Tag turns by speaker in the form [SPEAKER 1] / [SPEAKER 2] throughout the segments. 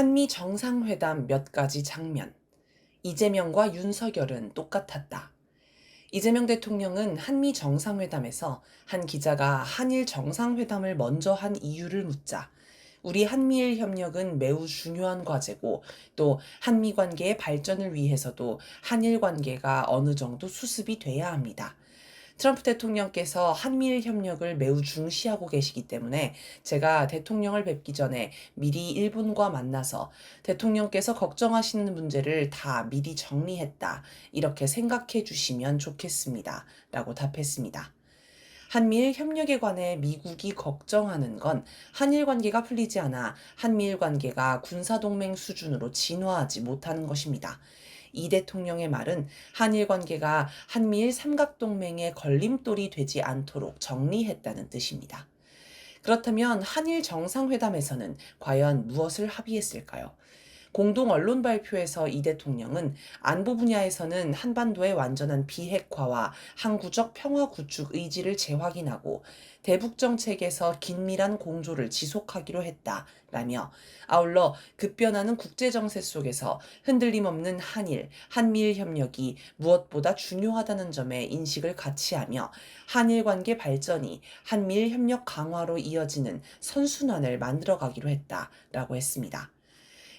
[SPEAKER 1] 한미 정상회담 몇 가지 장면. 이재명과 윤석열은 똑같았다. 이재명 대통령은 한미 정상회담에서 한 기자가 한일 정상회담을 먼저 한 이유를 묻자 우리 한미일 협력은 매우 중요한 과제고 또 한미 관계의 발전을 위해서도 한일 관계가 어느 정도 수습이 돼야 합니다. 트럼프 대통령께서 한미일 협력을 매우 중시하고 계시기 때문에 제가 대통령을 뵙기 전에 미리 일본과 만나서 대통령께서 걱정하시는 문제를 다 미리 정리했다. 이렇게 생각해 주시면 좋겠습니다. 라고 답했습니다. 한미일 협력에 관해 미국이 걱정하는 건 한일 관계가 풀리지 않아 한미일 관계가 군사동맹 수준으로 진화하지 못하는 것입니다. 이 대통령의 말은 한일 관계가 한미일 삼각동맹의 걸림돌이 되지 않도록 정리했다는 뜻입니다. 그렇다면 한일 정상회담에서는 과연 무엇을 합의했을까요? 공동 언론 발표에서 이 대통령은 안보 분야에서는 한반도의 완전한 비핵화와 항구적 평화 구축 의지를 재확인하고 대북 정책에서 긴밀한 공조를 지속하기로 했다라며 아울러 급변하는 국제 정세 속에서 흔들림 없는 한일, 한미일 협력이 무엇보다 중요하다는 점에 인식을 같이 하며 한일 관계 발전이 한미일 협력 강화로 이어지는 선순환을 만들어 가기로 했다라고 했습니다.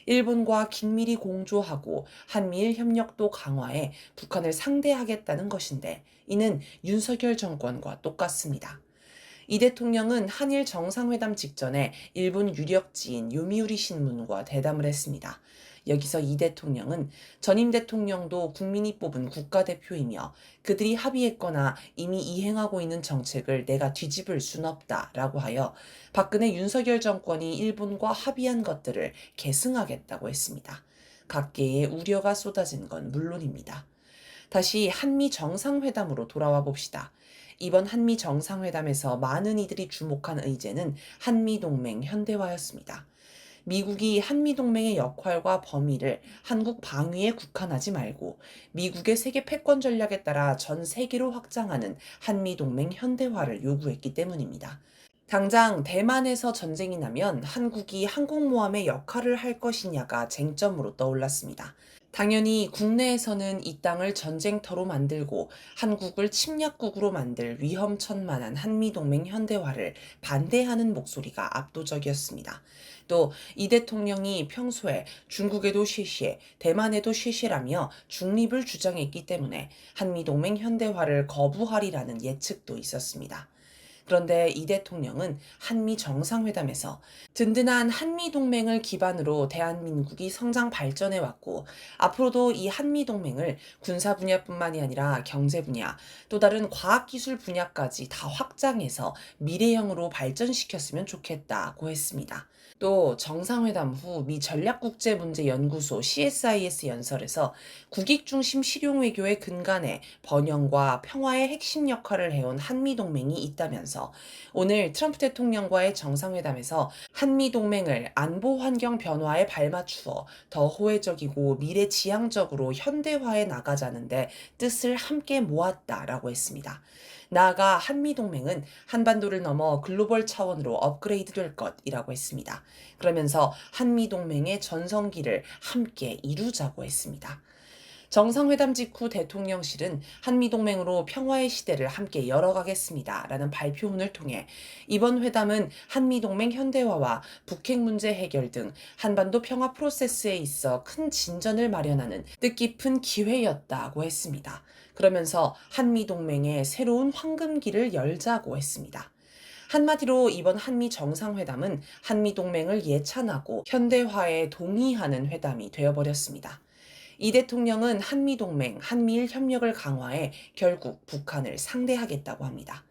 [SPEAKER 1] 일본과 긴밀히 공조하고 한미일 협력도 강화해 북한을 상대하겠다는 것인데 이는 윤석열 정권과 똑같습니다. 이 대통령은 한일 정상회담 직전에 일본 유력지인 요미우리 신문과 대담을 했습니다. 여기서 이 대통령은 전임 대통령도 국민이 뽑은 국가대표이며 그들이 합의했거나 이미 이행하고 있는 정책을 내가 뒤집을 순 없다라고 하여 박근혜 윤석열 정권이 일본과 합의한 것들을 계승하겠다고 했습니다. 각계의 우려가 쏟아진 건 물론입니다. 다시 한미 정상회담으로 돌아와 봅시다. 이번 한미 정상회담에서 많은 이들이 주목한 의제는 한미동맹 현대화였습니다. 미국이 한미동맹의 역할과 범위를 한국 방위에 국한하지 말고 미국의 세계 패권 전략에 따라 전 세계로 확장하는 한미동맹 현대화를 요구했기 때문입니다. 당장 대만에서 전쟁이 나면 한국이 항공모함의 역할을 할 것이냐가 쟁점으로 떠올랐습니다. 당연히 국내에서는 이 땅을 전쟁터로 만들고 한국을 침략국으로 만들 위험천만한 한미동맹 현대화를 반대하는 목소리가 압도적이었습니다. 또 이 대통령이 평소에 중국에도 쉬쉬해 대만에도 쉬쉬라며 중립을 주장했기 때문에 한미동맹 현대화를 거부하리라는 예측도 있었습니다. 그런데 이 대통령은 한미 정상회담에서 든든한 한미 동맹을 기반으로 대한민국이 성장 발전해 왔고 앞으로도 이 한미 동맹을 군사 분야뿐만이 아니라 경제 분야 또 다른 과학 기술 분야까지 다 확장해서 미래형으로 발전시켰으면 좋겠다고 했습니다. 또 정상회담 후 미 전략국제문제연구소 CSIS 연설에서 국익 중심 실용 외교의 근간에 번영과 평화의 핵심 역할을 해온 한미 동맹이 있다면서 오늘 트럼프 대통령과의 정상회담에서 한미 동맹을 안보 환경 변화에 발맞추어 더 호혜적이고 미래 지향적으로 현대화해 나가자는데 뜻을 함께 모았다라고 했습니다. 나아가 한미동맹은 한반도를 넘어 글로벌 차원으로 업그레이드 될 것이라고 했습니다. 그러면서 한미동맹의 전성기를 함께 이루자고 했습니다. 정상회담 직후 대통령실은 한미동맹으로 평화의 시대를 함께 열어가겠습니다. 라는 발표문을 통해 이번 회담은 한미동맹 현대화와 북핵 문제 해결 등 한반도 평화 프로세스에 있어 큰 진전을 마련하는 뜻깊은 기회였다고 했습니다. 그러면서 한미동맹의 새로운 황금기를 열자고 했습니다. 한마디로 이번 한미 정상회담은 한미 동맹을 예찬하고 현대화에 동의하는 회담이 되어버렸습니다. 이 대통령은 한미동맹, 한미일 협력을 강화해 결국 북한을 상대하겠다고 합니다.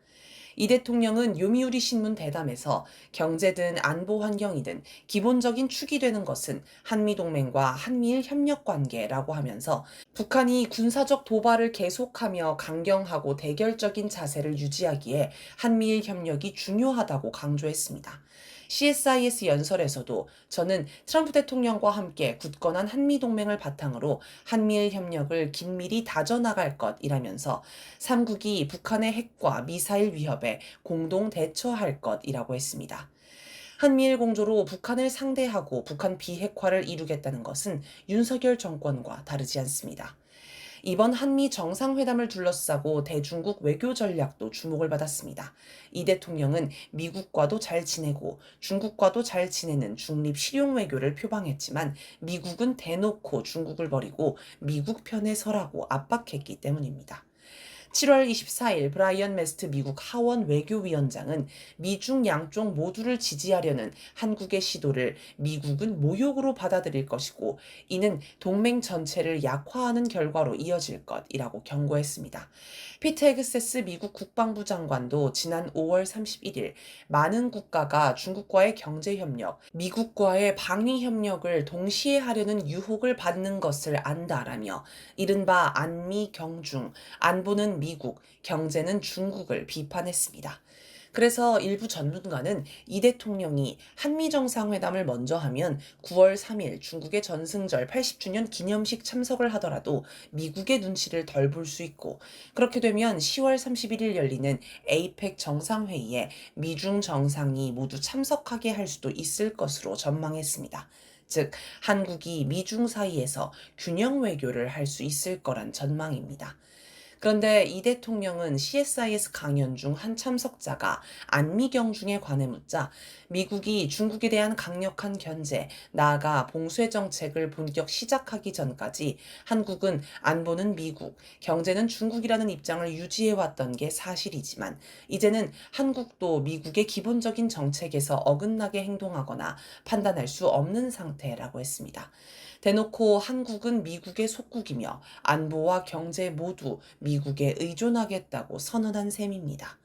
[SPEAKER 1] 이 대통령은 요미우리 신문 대담에서 경제든 안보 환경이든 기본적인 축이 되는 것은 한미동맹과 한미일 협력 관계라고 하면서 북한이 군사적 도발을 계속하며 강경하고 대결적인 자세를 유지하기에 한미일 협력이 중요하다고 강조했습니다. CSIS 연설에서도 저는 트럼프 대통령과 함께 굳건한 한미 동맹을 바탕으로 한미일 협력을 긴밀히 다져나갈 것이라면서 3국이 북한의 핵과 미사일 위협에 공동 대처할 것이라고 했습니다. 한미일 공조로 북한을 상대하고 북한 비핵화를 이루겠다는 것은 윤석열 정권과 다르지 않습니다. 이번 한미 정상회담을 둘러싸고 대중국 외교 전략도 주목을 받았습니다. 이 대통령은 미국과도 잘 지내고 중국과도 잘 지내는 중립 실용 외교를 표방했지만 미국은 대놓고 중국을 버리고 미국 편에 서라고 압박했기 때문입니다. 7월 24일 브라이언 메스트 미국 하원 외교위원장은 미중 양쪽 모두를 지지하려는 한국의 시도를 미국은 모욕으로 받아들일 것이고 이는 동맹 전체를 약화하는 결과로 이어질 것이라고 경고했습니다. 피트 헤그세스 미국 국방부 장관도 지난 5월 31일 많은 국가가 중국과의 경제 협력, 미국과의 방위 협력을 동시에 하려는 유혹을 받는 것을 안다라며 이른바 안미 경중, 안보는 미국, 경제는 중국을 비판했습니다. 그래서 일부 전문가는 이 대통령이 한미 정상회담을 먼저 하면 9월 3일 중국의 전승절 80주년 기념식 참석을 하더라도 미국의 눈치를 덜 볼 수 있고 그렇게 되면 10월 31일 열리는 에이펙 정상회의에 미중 정상이 모두 참석하게 할 수도 있을 것으로 전망했습니다. 즉, 한국이 미중 사이에서 균형 외교를 할 수 있을 거란 전망입니다. 그런데 이 대통령은 CSIS 강연 중 한 참석자가 안미경 중에 관해 묻자 미국이 중국에 대한 강력한 견제, 나아가 봉쇄 정책을 본격 시작하기 전까지 한국은 안보는 미국, 경제는 중국이라는 입장을 유지해왔던 게 사실이지만 이제는 한국도 미국의 기본적인 정책에서 어긋나게 행동하거나 판단할 수 없는 상태라고 했습니다. 대놓고 한국은 미국의 속국이며 안보와 경제 모두 미국에 의존하겠다고 선언한 셈입니다.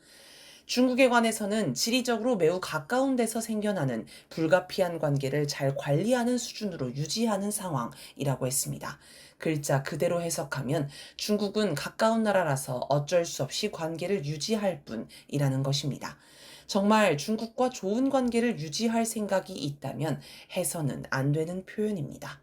[SPEAKER 1] 중국에 관해서는 지리적으로 매우 가까운 데서 생겨나는 불가피한 관계를 잘 관리하는 수준으로 유지하는 상황이라고 했습니다. 글자 그대로 해석하면 중국은 가까운 나라라서 어쩔 수 없이 관계를 유지할 뿐이라는 것입니다. 정말 중국과 좋은 관계를 유지할 생각이 있다면 해서는 안 되는 표현입니다.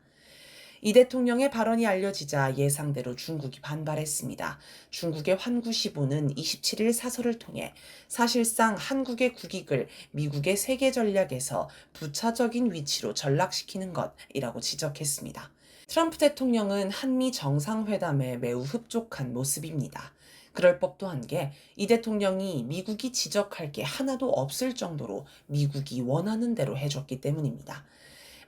[SPEAKER 1] 이 대통령의 발언이 알려지자 예상대로 중국이 반발했습니다. 중국의 환구시보는 27일 사설을 통해 사실상 한국의 국익을 미국의 세계 전략에서 부차적인 위치로 전락시키는 것이라고 지적했습니다. 트럼프 대통령은 한미 정상회담에 매우 흡족한 모습입니다. 그럴 법도 한 게 이 대통령이 미국이 지적할 게 하나도 없을 정도로 미국이 원하는 대로 해줬기 때문입니다.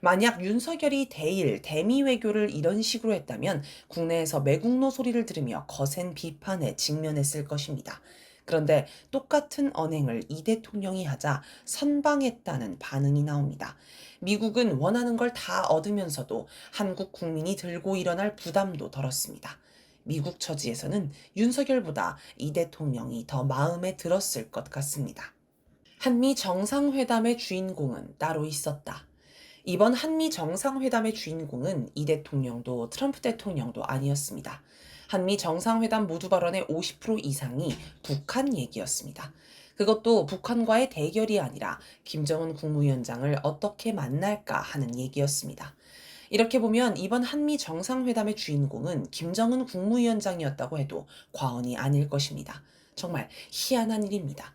[SPEAKER 1] 만약 윤석열이 대일, 대미 외교를 이런 식으로 했다면 국내에서 매국노 소리를 들으며 거센 비판에 직면했을 것입니다. 그런데 똑같은 언행을 이 대통령이 하자 선방했다는 반응이 나옵니다. 미국은 원하는 걸 다 얻으면서도 한국 국민이 들고 일어날 부담도 덜었습니다. 미국 처지에서는 윤석열보다 이 대통령이 더 마음에 들었을 것 같습니다. 한미 정상회담의 주인공은 따로 있었다. 이번 한미 정상회담의 주인공은 이 대통령도 트럼프 대통령도 아니었습니다. 한미 정상회담 모두 발언의 50% 이상이 북한 얘기였습니다. 그것도 북한과의 대결이 아니라 김정은 국무위원장을 어떻게 만날까 하는 얘기였습니다. 이렇게 보면 이번 한미 정상회담의 주인공은 김정은 국무위원장이었다고 해도 과언이 아닐 것입니다. 정말 희한한 일입니다.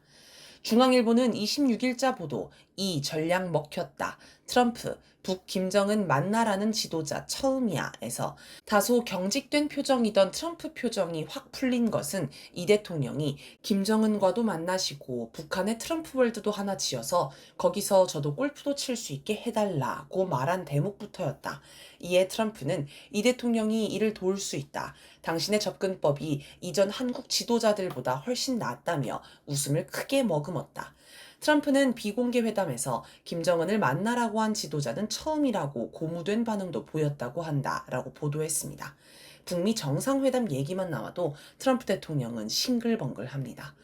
[SPEAKER 1] 중앙일보는 26일자 보도 이 전략 먹혔다. 트럼프, 북 김정은 만나라는 지도자 처음이야 에서 다소 경직된 표정이던 트럼프 표정이 확 풀린 것은 이 대통령이 김정은과도 만나시고 북한의 트럼프 월드도 하나 지어서 거기서 저도 골프도 칠 수 있게 해달라고 말한 대목부터였다. 이에 트럼프는 이 대통령이 이를 도울 수 있다. 당신의 접근법이 이전 한국 지도자들보다 훨씬 낫다며 웃음을 크게 머금었다. 트럼프는 비공개 회담에서 김정은을 만나라고 한 지도자는 처음이라고 고무된 반응도 보였다고 한다라고 보도했습니다. 북미 정상회담 얘기만 나와도 트럼프 대통령은 싱글벙글합니다.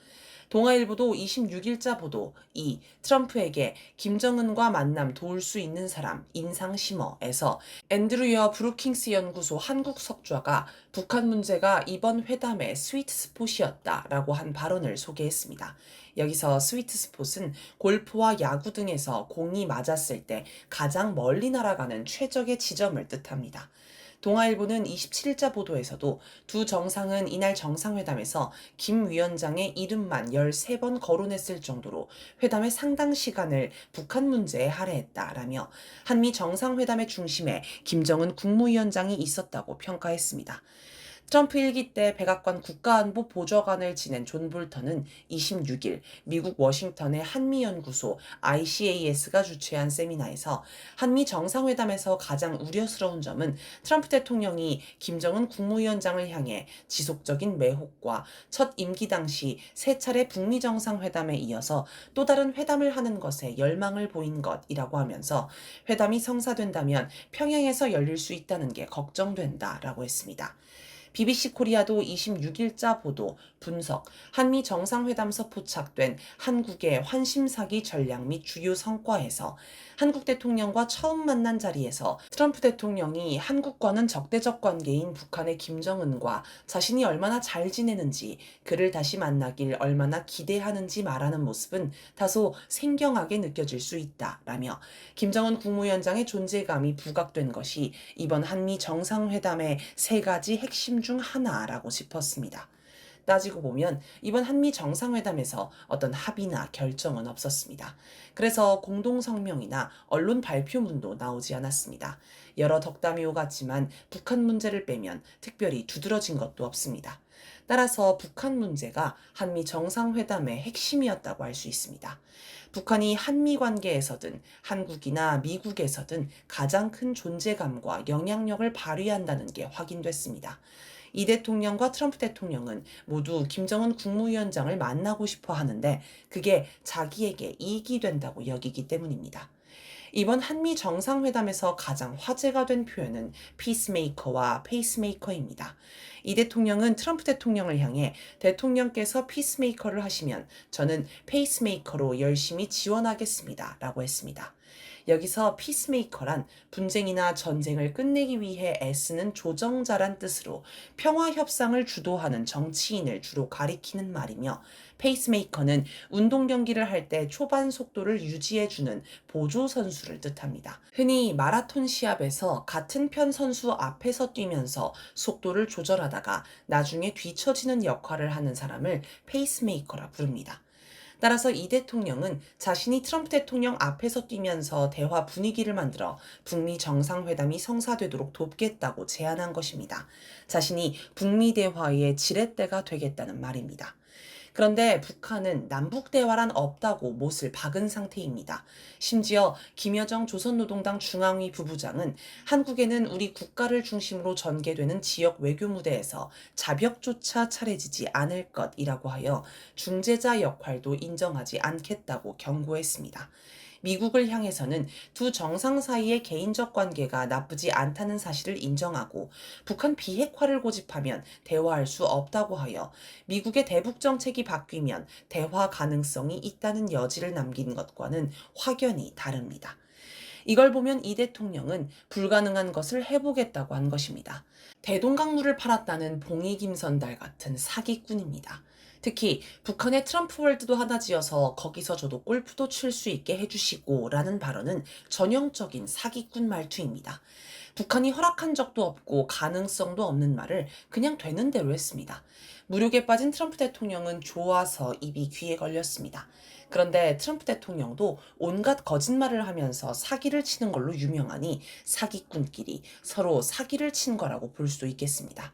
[SPEAKER 1] 동아일보도 26일자 보도 2. 트럼프에게 김정은과 만남 도울 수 있는 사람 인상 심어에서 앤드류어 브루킹스 연구소 한국 석좌가 북한 문제가 이번 회담의 스위트 스폿이었다라고 한 발언을 소개했습니다. 여기서 스위트 스폿은 골프와 야구 등에서 공이 맞았을 때 가장 멀리 날아가는 최적의 지점을 뜻합니다. 동아일보는 27일자 보도에서도 두 정상은 이날 정상회담에서 김 위원장의 이름만 13번 거론했을 정도로 회담의 상당 시간을 북한 문제에 할애했다라며 한미 정상회담의 중심에 김정은 국무위원장이 있었다고 평가했습니다. 트럼프 일기 때 백악관 국가안보 보좌관을 지낸 존 볼턴은 26일 미국 워싱턴의 한미연구소 ICAS가 주최한 세미나에서 한미 정상회담에서 가장 우려스러운 점은 트럼프 대통령이 김정은 국무위원장을 향해 지속적인 매혹과 첫 임기 당시 세 차례 북미 정상회담에 이어서 또 다른 회담을 하는 것에 열망을 보인 것이라고 하면서 회담이 성사된다면 평양에서 열릴 수 있다는 게 걱정된다라고 했습니다. BBC 코리아도 26일자 보도, 분석, 한미 정상회담서 포착된 한국의 환심사기 전략 및 주요 성과에서 한국 대통령과 처음 만난 자리에서 트럼프 대통령이 한국과는 적대적 관계인 북한의 김정은과 자신이 얼마나 잘 지내는지 그를 다시 만나길 얼마나 기대하는지 말하는 모습은 다소 생경하게 느껴질 수 있다 라며 김정은 국무위원장의 존재감이 부각된 것이 이번 한미 정상회담의 세 가지 핵심 중 하나라고 싶었습니다. 따지고 보면 이번 한미 정상회담에서 어떤 합의나 결정은 없었습니다. 그래서 공동성명이나 언론 발표문도 나오지 않았습니다. 여러 덕담이 오갔지만 북한 문제를 빼면 특별히 두드러진 것도 없습니다. 따라서 북한 문제가 한미 정상회담의 핵심이었다고 할 수 있습니다. 북한이 한미 관계에서든 한국이나 미국에서든 가장 큰 존재감과 영향력을 발휘한다는 게 확인됐습니다. 이 대통령과 트럼프 대통령은 모두 김정은 국무위원장을 만나고 싶어 하는데 그게 자기에게 이익이 된다고 여기기 때문입니다. 이번 한미 정상회담에서 가장 화제가 된 표현은 피스메이커와 페이스메이커입니다. 이 대통령은 트럼프 대통령을 향해 대통령께서 피스메이커를 하시면 저는 페이스메이커로 열심히 지원하겠습니다. 라고 했습니다. 여기서 피스메이커란 분쟁이나 전쟁을 끝내기 위해 애쓰는 조정자란 뜻으로 평화 협상을 주도하는 정치인을 주로 가리키는 말이며 페이스메이커는 운동 경기를 할 때 초반 속도를 유지해주는 보조 선수를 뜻합니다. 흔히 마라톤 시합에서 같은 편 선수 앞에서 뛰면서 속도를 조절하다가 나중에 뒤처지는 역할을 하는 사람을 페이스메이커라 부릅니다. 따라서 이 대통령은 자신이 트럼프 대통령 앞에서 뛰면서 대화 분위기를 만들어 북미 정상회담이 성사되도록 돕겠다고 제안한 것입니다. 자신이 북미 대화의 지렛대가 되겠다는 말입니다. 그런데 북한은 남북 대화란 없다고 못을 박은 상태입니다. 심지어 김여정 조선노동당 중앙위 부부장은 한국에는 우리 국가를 중심으로 전개되는 지역 외교 무대에서 자벽조차 차려지지 않을 것이라고 하여 중재자 역할도 인정하지 않겠다고 경고했습니다. 미국을 향해서는 두 정상 사이의 개인적 관계가 나쁘지 않다는 사실을 인정하고 북한 비핵화를 고집하면 대화할 수 없다고 하여 미국의 대북 정책이 바뀌면 대화 가능성이 있다는 여지를 남긴 것과는 확연히 다릅니다. 이걸 보면 이 대통령은 불가능한 것을 해보겠다고 한 것입니다. 대동강물을 팔았다는 봉이 김선달 같은 사기꾼입니다. 특히 북한의 트럼프 월드도 하나 지어서 거기서 저도 골프도 칠 수 있게 해주시고 라는 발언은 전형적인 사기꾼 말투입니다. 북한이 허락한 적도 없고 가능성도 없는 말을 그냥 되는 대로 했습니다. 무력에 빠진 트럼프 대통령은 좋아서 입이 귀에 걸렸습니다. 그런데 트럼프 대통령도 온갖 거짓말을 하면서 사기를 치는 걸로 유명하니 사기꾼끼리 서로 사기를 친 거라고 볼 수 있겠습니다.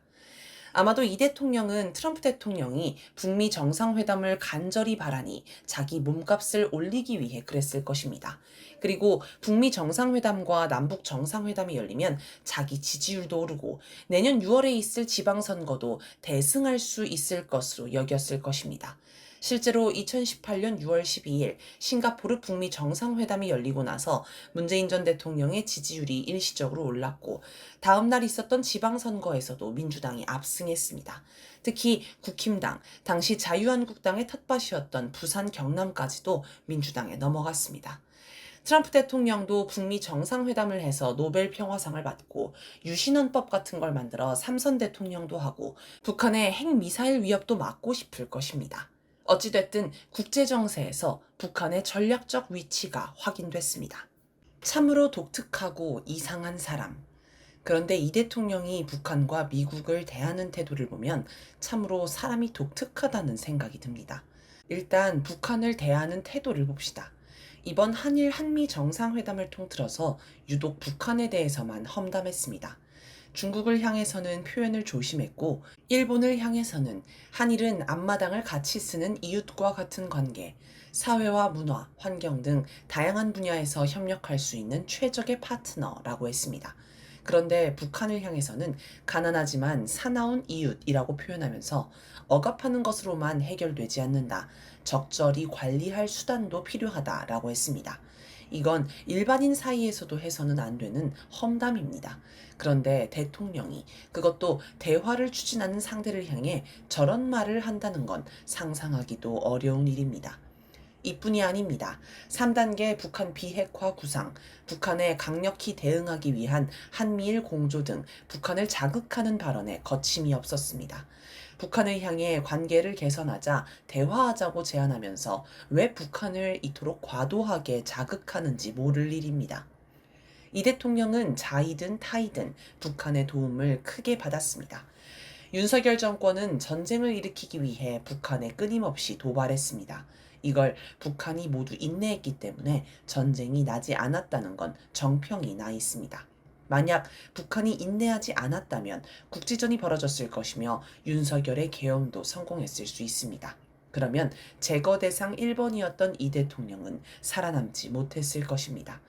[SPEAKER 1] 아마도 이 대통령은 트럼프 대통령이 북미 정상회담을 간절히 바라니 자기 몸값을 올리기 위해 그랬을 것입니다. 그리고 북미 정상회담과 남북 정상회담이 열리면 자기 지지율도 오르고 내년 6월에 있을 지방선거도 대승할 수 있을 것으로 여겼을 것입니다. 실제로 2018년 6월 12일 싱가포르 북미 정상회담이 열리고 나서 문재인 전 대통령의 지지율이 일시적으로 올랐고 다음 날 있었던 지방선거에서도 민주당이 압승했습니다. 특히 국힘당, 당시 자유한국당의 텃밭이었던 부산 경남까지도 민주당에 넘어갔습니다. 트럼프 대통령도 북미 정상회담을 해서 노벨 평화상을 받고 유신헌법 같은 걸 만들어 삼선 대통령도 하고 북한의 핵미사일 위협도 막고 싶을 것입니다. 어찌됐든 국제정세에서 북한의 전략적 위치가 확인됐습니다. 참으로 독특하고 이상한 사람. 그런데 이 대통령이 북한과 미국을 대하는 태도를 보면 참으로 사람이 독특하다는 생각이 듭니다. 일단 북한을 대하는 태도를 봅시다. 이번 한일 한미 정상회담을 통틀어서 유독 북한에 대해서만 험담했습니다. 중국을 향해서는 표현을 조심했고, 일본을 향해서는 한일은 앞마당을 같이 쓰는 이웃과 같은 관계, 사회와 문화, 환경 등 다양한 분야에서 협력할 수 있는 최적의 파트너라고 했습니다. 그런데 북한을 향해서는 가난하지만 사나운 이웃이라고 표현하면서 억압하는 것으로만 해결되지 않는다. 적절히 관리할 수단도 필요하다라고 했습니다. 이건 일반인 사이에서도 해서는 안 되는 험담입니다. 그런데 대통령이 그것도 대화를 추진하는 상대를 향해 저런 말을 한다는 건 상상하기도 어려운 일입니다. 이뿐이 아닙니다. 3단계 북한 비핵화 구상, 북한에 강력히 대응하기 위한 한미일 공조 등 북한을 자극하는 발언에 거침이 없었습니다. 북한을 향해 관계를 개선하자 대화하자고 제안하면서 왜 북한을 이토록 과도하게 자극하는지 모를 일입니다. 이 대통령은 자이든 타이든 북한의 도움을 크게 받았습니다. 윤석열 정권은 전쟁을 일으키기 위해 북한에 끊임없이 도발했습니다. 이걸 북한이 모두 인내했기 때문에 전쟁이 나지 않았다는 건 정평이 나 있습니다. 만약 북한이 인내하지 않았다면 국지전이 벌어졌을 것이며 윤석열의 계엄도 성공했을 수 있습니다. 그러면 제거 대상 1번이었던 이 대통령은 살아남지 못했을 것입니다.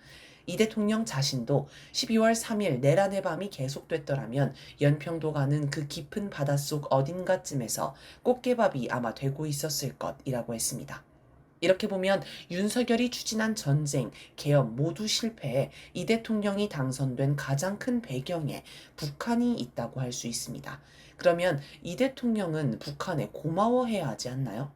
[SPEAKER 1] 이 대통령 자신도 12월 3일 내란의 밤이 계속됐더라면 연평도 가는 그 깊은 바닷속 어딘가쯤에서 꽃게밥이 아마 되고 있었을 것이라고 했습니다. 이렇게 보면 윤석열이 추진한 전쟁, 개혁 모두 실패해 이 대통령이 당선된 가장 큰 배경에 북한이 있다고 할 수 있습니다. 그러면 이 대통령은 북한에 고마워해야 하지 않나요?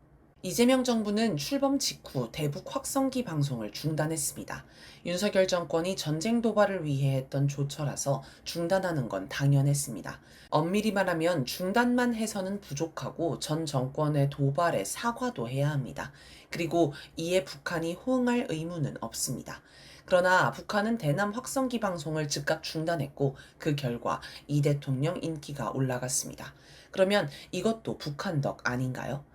[SPEAKER 1] 이재명 정부는 출범 직후 대북 확성기 방송을 중단했습니다. 윤석열 정권이 전쟁 도발을 위해 했던 조처라서 중단하는 건 당연했습니다. 엄밀히 말하면 중단만 해서는 부족하고 전 정권의 도발에 사과도 해야 합니다. 그리고 이에 북한이 호응할 의무는 없습니다. 그러나 북한은 대남 확성기 방송을 즉각 중단했고 그 결과 이 대통령 인기가 올라갔습니다. 그러면 이것도 북한 덕 아닌가요?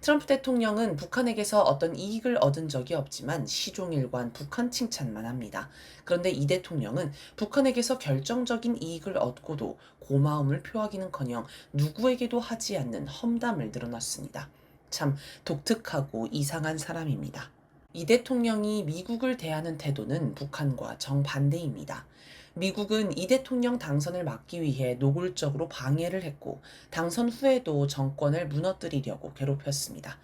[SPEAKER 1] 트럼프 대통령은 북한에게서 어떤 이익을 얻은 적이 없지만 시종일관 북한 칭찬만 합니다. 그런데 이 대통령은 북한에게서 결정적인 이익을 얻고도 고마움을 표하기는커녕 누구에게도 하지 않는 험담을 늘어놨습니다. 참 독특하고 이상한 사람입니다. 이 대통령이 미국을 대하는 태도는 북한과 정반대입니다. 미국은 이 대통령 당선을 막기 위해 노골적으로 방해를 했고 당선 후에도 정권을 무너뜨리려고 괴롭혔습니다.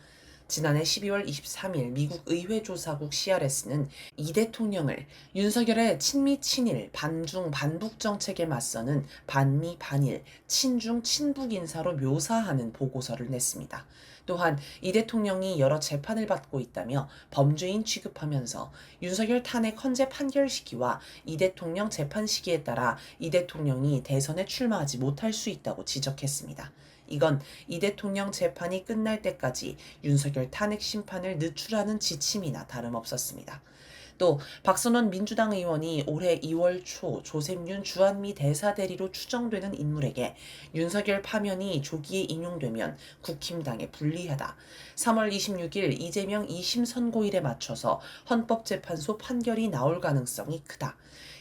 [SPEAKER 1] 지난해 12월 23일 미국 의회 조사국 CRS는 이 대통령을 윤석열의 친미 친일 반중 반북 정책에 맞서는 반미 반일 친중 친북 인사로 묘사하는 보고서를 냈습니다. 또한 이 대통령이 여러 재판을 받고 있다며 범죄인 취급하면서 윤석열 탄핵 헌재 판결 시기와 이 대통령 재판 시기에 따라 이 대통령이 대선에 출마하지 못할 수 있다고 지적했습니다. 이건 이 대통령 재판이 끝날 때까지 윤석열 탄핵 심판을 늦추라는 지침이나 다름없었습니다. 또 박선원 민주당 의원이 올해 2월 초 조셉윤 주한미 대사 대리로 추정되는 인물에게 윤석열 파면이 조기에 인용되면 국힘당에 불리하다. 3월 26일 이재명 2심 선고일에 맞춰서 헌법재판소 판결이 나올 가능성이 크다.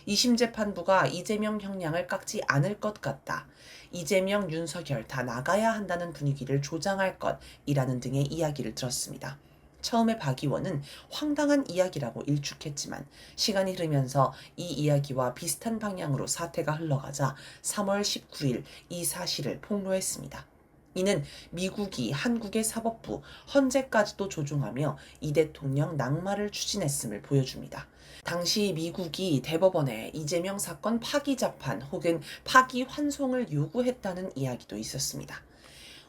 [SPEAKER 1] 2심 재판부가 이재명 형량을 깎지 않을 것 같다. 이재명, 윤석열 다 나가야 한다는 분위기를 조장할 것이라는 등의 이야기를 들었습니다. 처음에 박 의원은 황당한 이야기라고 일축했지만 시간이 흐르면서 이 이야기와 비슷한 방향으로 사태가 흘러가자 3월 19일 이 사실을 폭로했습니다. 이는 미국이 한국의 사법부 헌재까지도 조종하며 이 대통령 낙마를 추진했음을 보여줍니다. 당시 미국이 대법원에 이재명 사건 파기 재판 혹은 파기 환송을 요구했다는 이야기도 있었습니다.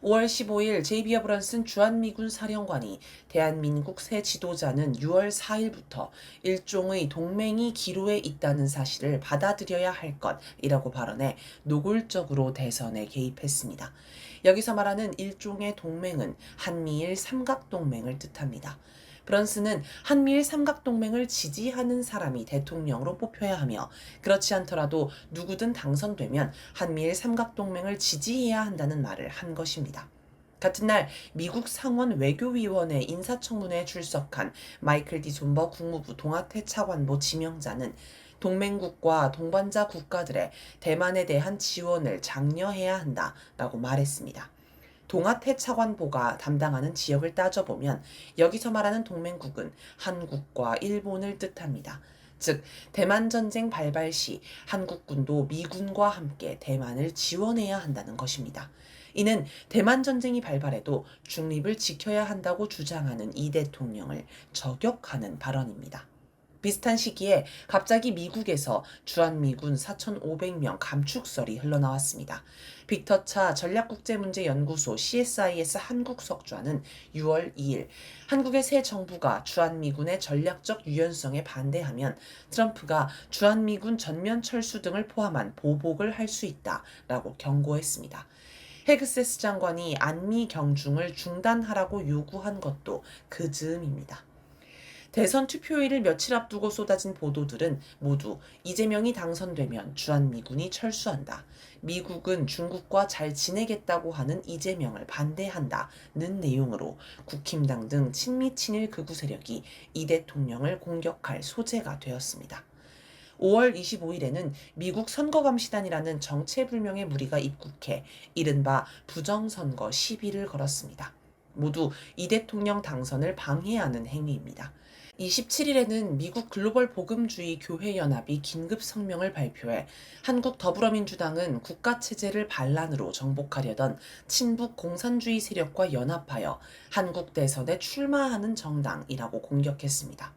[SPEAKER 1] 5월 15일 제이비어 브런슨 주한미군 사령관이 대한민국 새 지도자는 6월 4일부터 일종의 동맹이 기로에 있다는 사실을 받아들여야 할 것이라고 발언해 노골적으로 대선에 개입했습니다. 여기서 말하는 일종의 동맹은 한미일 삼각동맹을 뜻합니다. 브런스는 한미일 삼각동맹을 지지하는 사람이 대통령으로 뽑혀야 하며 그렇지 않더라도 누구든 당선되면 한미일 삼각동맹을 지지해야 한다는 말을 한 것입니다. 같은 날 미국 상원 외교위원회 인사청문회에 출석한 마이클 디 존버 국무부 동아태 차관보 지명자는 동맹국과 동반자 국가들의 대만에 대한 지원을 장려해야 한다라고 말했습니다. 동아태 차관보가 담당하는 지역을 따져보면 여기서 말하는 동맹국은 한국과 일본을 뜻합니다. 즉, 대만 전쟁 발발 시 한국군도 미군과 함께 대만을 지원해야 한다는 것입니다. 이는 대만 전쟁이 발발해도 중립을 지켜야 한다고 주장하는 이 대통령을 저격하는 발언입니다. 비슷한 시기에 갑자기 미국에서 주한미군 4,500명 감축설이 흘러나왔습니다. 빅터차 전략국제문제연구소 CSIS 한국 석좌는 6월 2일 한국의 새 정부가 주한미군의 전략적 유연성에 반대하면 트럼프가 주한미군 전면 철수 등을 포함한 보복을 할 수 있다 라고 경고했습니다. 헤그세스 장관이 안미 경중을 중단하라고 요구한 것도 그 즈음입니다. 대선 투표일을 며칠 앞두고 쏟아진 보도들은 모두 이재명이 당선되면 주한미군이 철수한다. 미국은 중국과 잘 지내겠다고 하는 이재명을 반대한다 는 내용으로 국힘당 등 친미 친일 극우 세력이 이 대통령을 공격할 소재가 되었습니다. 5월 25일에는 미국 선거감시단이라는 정체불명의 무리가 입국해 이른바 부정선거 시비를 걸었습니다. 모두 이 대통령 당선을 방해하는 행위입니다. 27일에는 미국 글로벌 복음주의 교회 연합이 긴급 성명을 발표해 한국 더불어민주당은 국가 체제를 반란으로 정복하려던 친북 공산주의 세력과 연합하여 한국 대선에 출마하는 정당이라고 공격했습니다.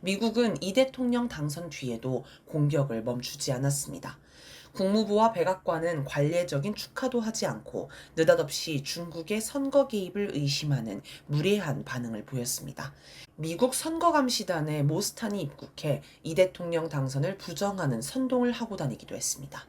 [SPEAKER 1] 미국은 이 대통령 당선 뒤에도 공격을 멈추지 않았습니다. 국무부와 백악관은 관례적인 축하도 하지 않고 느닷없이 중국의 선거 개입을 의심하는 무례한 반응을 보였습니다. 미국 선거감시단의 모스탄이 입국해 이 대통령 당선을 부정하는 선동을 하고 다니기도 했습니다.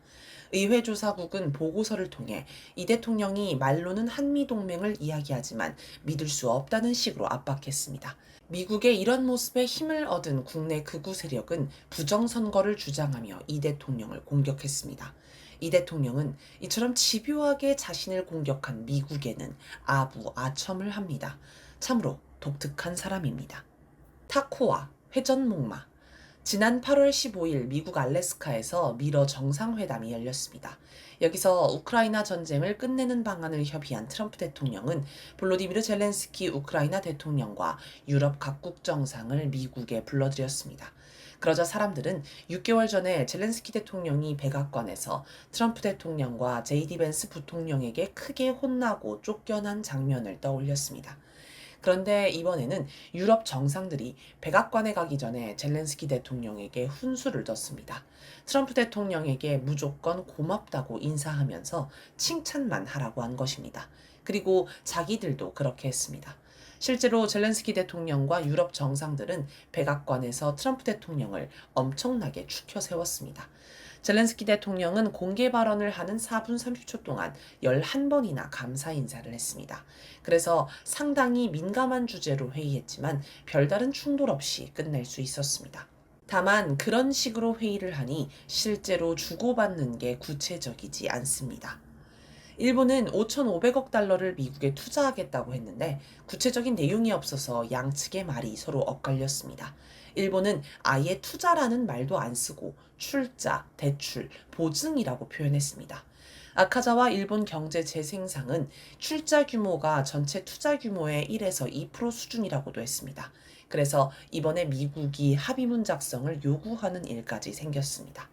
[SPEAKER 1] 의회 조사국은 보고서를 통해 이 대통령이 말로는 한미 동맹을 이야기하지만 믿을 수 없다는 식으로 압박했습니다. 미국의 이런 모습에 힘을 얻은 국내 극우 세력은 부정선거를 주장하며 이 대통령을 공격했습니다. 이 대통령은 이처럼 집요하게 자신을 공격한 미국에는 아부 아첨을 합니다. 참으로 독특한 사람입니다. 타코와 회전목마 지난 8월 15일 미국 알래스카에서 미러 정상회담이 열렸습니다. 여기서 우크라이나 전쟁을 끝내는 방안을 협의한 트럼프 대통령은 볼로디미르 젤렌스키 우크라이나 대통령과 유럽 각국 정상을 미국에 불러들였습니다. 그러자 사람들은 6개월 전에 젤렌스키 대통령이 백악관에서 트럼프 대통령과 제이디 벤스 부통령에게 크게 혼나고 쫓겨난 장면을 떠올렸습니다. 그런데 이번에는 유럽 정상들이 백악관에 가기 전에 젤렌스키 대통령에게 훈수를 뒀습니다. 트럼프 대통령에게 무조건 고맙다고 인사하면서 칭찬만 하라고 한 것입니다. 그리고 자기들도 그렇게 했습니다. 실제로 젤렌스키 대통령과 유럽 정상들은 백악관에서 트럼프 대통령을 엄청나게 추켜 세웠습니다. 젤렌스키 대통령은 공개 발언을 하는 4분 30초 동안 11번이나 감사 인사를 했습니다. 그래서 상당히 민감한 주제로 회의했지만 별다른 충돌 없이 끝낼 수 있었습니다. 다만 그런 식으로 회의를 하니 실제로 주고받는 게 구체적이지 않습니다. 일본은 5,500억 달러를 미국에 투자하겠다고 했는데 구체적인 내용이 없어서 양측의 말이 서로 엇갈렸습니다. 일본은 아예 투자라는 말도 안 쓰고 출자, 대출, 보증이라고 표현했습니다. 아카자와 일본 경제 재생상은 출자 규모가 전체 투자 규모의 1에서 2% 수준이라고도 했습니다. 그래서 이번에 미국이 합의문 작성을 요구하는 일까지 생겼습니다.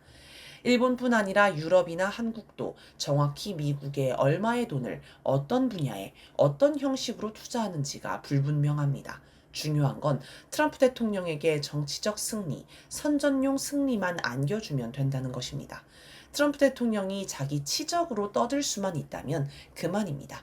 [SPEAKER 1] 일본뿐 아니라 유럽이나 한국도 정확히 미국에 얼마의 돈을 어떤 분야에 어떤 형식으로 투자하는지가 불분명합니다. 중요한 건 트럼프 대통령에게 정치적 승리, 선전용 승리만 안겨주면 된다는 것입니다. 트럼프 대통령이 자기 치적으로 떠들 수만 있다면 그만입니다.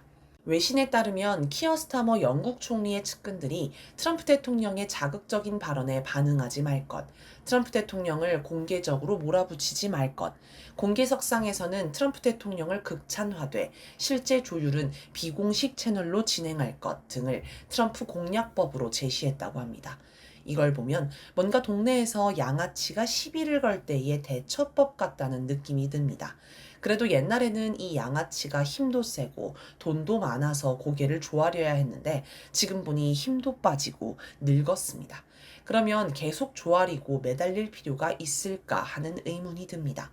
[SPEAKER 1] 외신에 따르면 키어 스타머 영국 총리의 측근들이 트럼프 대통령의 자극적인 발언에 반응하지 말 것, 트럼프 대통령을 공개적으로 몰아붙이지 말 것, 공개석상에서는 트럼프 대통령을 극찬화돼 실제 조율은 비공식 채널로 진행할 것 등을 트럼프 공약법으로 제시했다고 합니다. 이걸 보면 뭔가 동네에서 양아치가 시비를 걸 때의 대처법 같다는 느낌이 듭니다. 그래도 옛날에는 이 양아치가 힘도 세고 돈도 많아서 고개를 조아려야 했는데 지금 보니 힘도 빠지고 늙었습니다. 그러면 계속 조아리고 매달릴 필요가 있을까 하는 의문이 듭니다.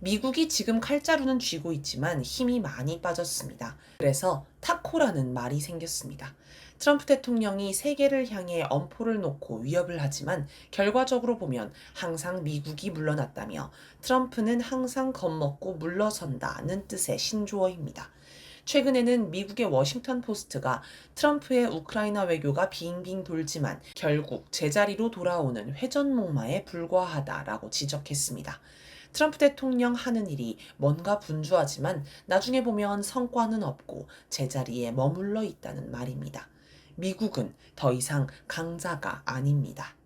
[SPEAKER 1] 미국이 지금 칼자루는 쥐고 있지만 힘이 많이 빠졌습니다. 그래서 타코라는 말이 생겼습니다. 트럼프 대통령이 세계를 향해 엄포를 놓고 위협을 하지만 결과적으로 보면 항상 미국이 물러났다며 트럼프는 항상 겁먹고 물러선다는 뜻의 신조어입니다. 최근에는 미국의 워싱턴 포스트가 트럼프의 우크라이나 외교가 빙빙 돌지만 결국 제자리로 돌아오는 회전목마에 불과하다라고 지적했습니다. 트럼프 대통령 하는 일이 뭔가 분주하지만 나중에 보면 성과는 없고 제자리에 머물러 있다는 말입니다. 미국은 더 이상 강자가 아닙니다.